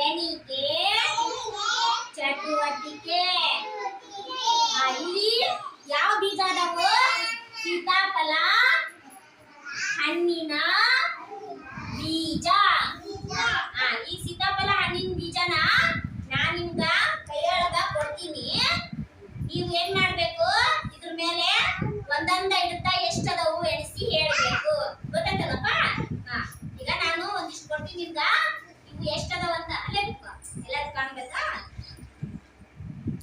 ಎಣಿಕೆ ಚಟುವಟಿಕೆ. ಅಲ್ಲಿ ಯಾವ ಬೀಜ ಅದಾವು? ಸೀತಾಫಲ, ಹಣ್ಣಿನ ಬೀಜ. ಈ ಸೀತಾಫಲ, ಹಣ್ಣಿನ ಬೀಜನ ನಾ ನಿಮ್ಗ ಕೈಯೊಳಗ ಕೊಡ್ತೀನಿ. ನೀವು ಏನ್ ಮಾಡ್ಬೇಕು? ಇದ್ರ ಮೇಲೆ ಒಂದೊಂದ ಇಡುತ್ತಾ ಎಷ್ಟದವು ಎಣಿಸಿ ಹೇಳ್ಬೇಕು. ಗೊತ್ತಾಯ್ತಲ್ಲಪ್ಪ? ಹಾ ಈಗ ನಾನು ಒಂದಿಷ್ಟು ಕೊಡ್ತೀನಿ ನಿಮ್ಗ.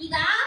이다.